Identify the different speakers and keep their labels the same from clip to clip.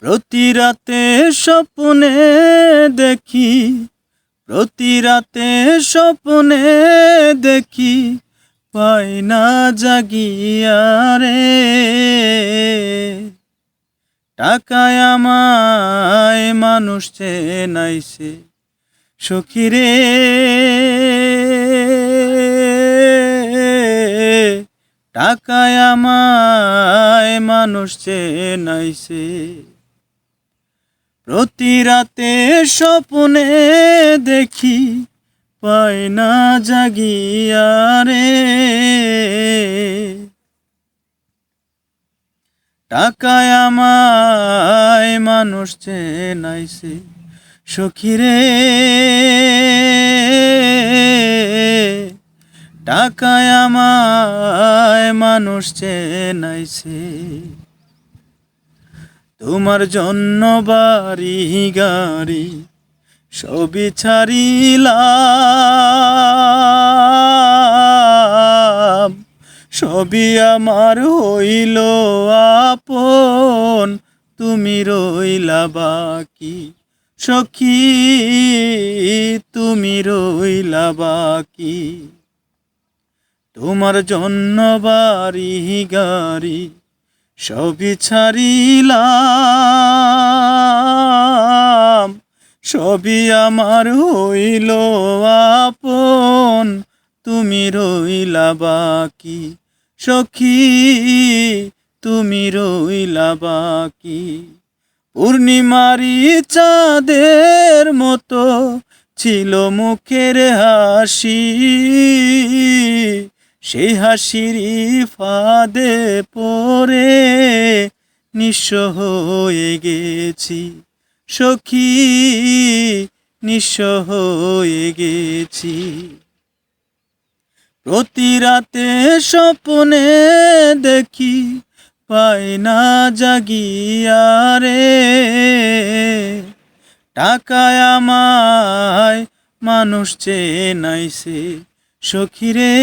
Speaker 1: প্রতি রাতে স্বপ্নে দেখি প্রতি রাতে স্বপ্নে দেখি, পাই না জাগিয়া রে। টাকায় আমায় মানুষ চেনাইছে, সখী রে। টাকায় আমায় মানুষ চেনাইছে। প্রতি রাতে স্বপ্নে দেখি, পাই না জাগিয়া রে। টাকায় আমায় মানুষ চেনাইছে, সখী রে। টাকায় আমায় মানুষ চেনাইছে। তোমার জন্য বাড়ি, গাড়ি সবই ছাড়িলাম। সবই আমার হইল আপন, তুমি রইলা বাকি সখী, তুমি রইলা বাকি। তোমার জন্য বাড়ি, গাড়ি সবই ছাড়িলাম, সবই আমার হইল আপন। তুমি রইলা বাকি সখী, তুমি রইলা বাকি। পূর্ণিমারি চাঁদের মতো ছিল মুখের হাসি। সেই হাসিরই ফাঁদে পরে নিঃস্ব হয়ে গেছি, সখী, নিঃস্ব হয়ে গেছি। প্রতি রাতে স্বপ্নে দেখি, পাই না জাগিয়া রে। টাকায় আমায় মানুষ চেনাইছে সখী রে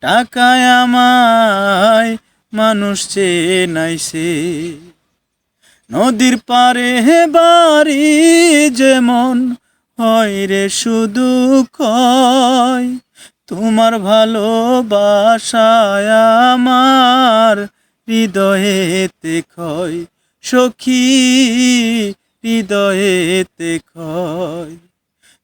Speaker 1: টাকায় আমায় মানুষ চেনাইছে। নদীর পারে বাড়ি যেমন হয় রে শুধু কয়, তোমার ভালোবাসায় আমার হৃদয়েতে ক্ষয়। সখী, হৃদয়েতে ক্ষয়।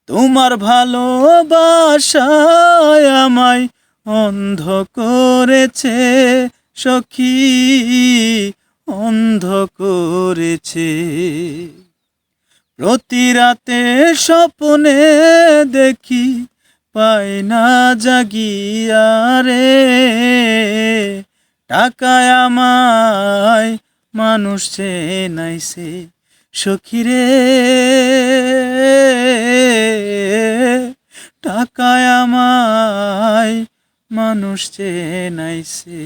Speaker 1: তোমার ভালোবাসায় আমায় অন্ধ করেছে, সখী, অন্ধ করেছে। প্রতি রাতে স্বপ্নে দেখি, পাই না জাগিয়া রে। টাকায় আমায় মানুষ চেনাইছে, সখী রে। মানুষ চেনাইছে।